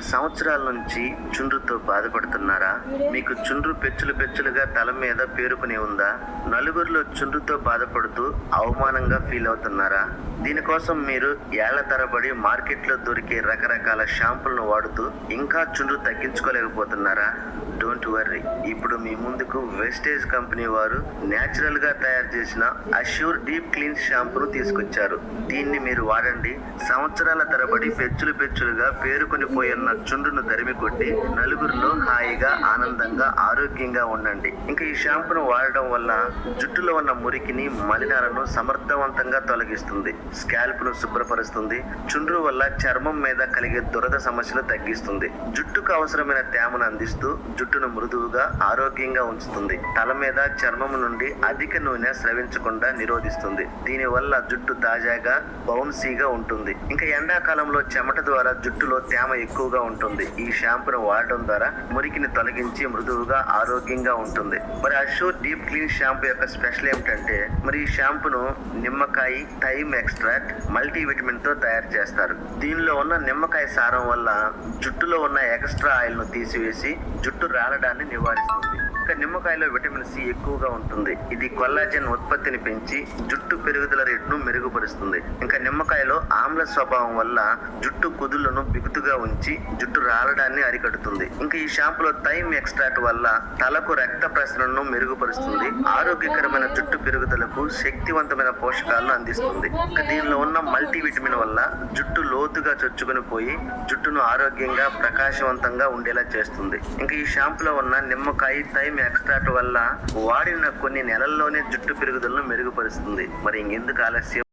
మీరు సంవత్సరాల నుంచి చుండ్రుతో బాధపడుతున్నారా? మీకు చుండ్రు పెచ్చులు పెచ్చులుగా తల మీద పేరుకుని ఉందా? నలుగురిలో చుండ్రుతో బాధపడుతూ అవమానంగా ఫీల్ అవుతున్నారా? దీనికోసం మీరు ఏళ్ళ తరబడి మార్కెట్లో దొరికే రకరకాల షాంపులను వాడుతూ ఇంకా చుండ్రు తగ్గించుకోలేకపోతున్నారా? డోంట్ వర్రీ ఇప్పుడు మీ ముందుకు వెస్టేజ్ కంపెనీ వారు న్యాచురల్గా తయారు చేసిన అష్యూర్ డీప్ క్లీన్ షాంపూను తీసుకొచ్చారు. దీన్ని మీరు వాడండి. సంవత్సరాల తరబడి పెచ్చులు పెచ్చులుగా పేరుకొని పోయిన చుండ్రును దరిమి కొట్టి నలుగురిలో హాయిగా ఆనందంగా ఆరోగ్యంగా ఉండండి. ఇంకా ఈ షాంపూను వాడడం వల్ల జుట్టులో ఉన్న మురికిని మలినాలను సమర్థవంతంగా తొలగిస్తుంది. స్కాల్ప్ను శుభ్రపరుస్తుంది. చుండ్రు వల్ల చర్మం మీద కలిగే దురద సమస్యలు తగ్గిస్తుంది. జుట్టుకు అవసరమైన తేమను అందిస్తూ జుట్టును మృదువుగా ఆరోగ్యంగా ఉంచుతుంది. తల మీద చర్మం నుండి అధిక నూనె స్రవించకుండా నిరోధిస్తుంది. దీని వల్ల జుట్టు తాజాగా బౌన్సీగా ఉంటుంది. ఇంకా ఎండాకాలంలో చెమట ద్వారా జుట్టులో తేమ ఎక్కువగా ఉంటుంది. ఈ షాంపూను వాడడం ద్వారా మురికిని తొలగించి మృదువుగా ఆరోగ్యంగా ఉంటుంది. మరి అషూర్ డీప్ క్లీన్ షాంపూ యొక్క స్పెషల్ ఏమిటంటే మరి ఈ షాంపూను నిమ్మకాయ థైమ్ ఎక్స్ట్రాక్ట్ మల్టీవిటమిన్తో తయారు చేస్తారు. దీనిలో ఉన్న నిమ్మకాయ సారం వల్ల జుట్టులో ఉన్న ఎక్స్ట్రా ఆయిల్ను తీసివేసి జుట్టు రాలడాన్ని నివారిస్తుంది. ఇంకా నిమ్మకాయలో విటమిన్ సి ఎక్కువగా ఉంటుంది. ఇది కొల్లాజెన్ ఉత్పత్తిని పెంచి జుట్టు పెరుగుదల రేటును మెరుగుపరుస్తుంది. ఇంకా నిమ్మకాయలో ఆమ్ల స్వభావం వల్ల జుట్టు కుదుళ్ళను బిగుతుగా ఉంచి జుట్టు రాలడాన్ని అరికడుతుంది. ఇంకా ఈ షాంపూలో థైమ్ ఎక్స్ట్రాక్ట్ వల్ల తలకు రక్త ప్రసరణను మెరుగుపరుస్తుంది. ఆరోగ్యకరమైన జుట్టు పెరుగుదలకు శక్తివంతమైన పోషకాలను అందిస్తుంది. ఇంకా దీనిలో ఉన్న మల్టీ విటమిన్ వల్ల జుట్టు లోతుగా చొచ్చుకుని పోయి జుట్టును ఆరోగ్యంగా ప్రకాశవంతంగా ఉండేలా చేస్తుంది. ఇంకా ఈ షాంపులో ఉన్న నిమ్మకాయ థైమ్ ఎక్స్ట్రాక్ట్ వల్ల వాడిన కొన్ని నెలల్లోనే జుట్టు పెరుగుదలను మెరుగుపరుస్తుంది. మరి ఇంకెందుకు ఆలస్యం?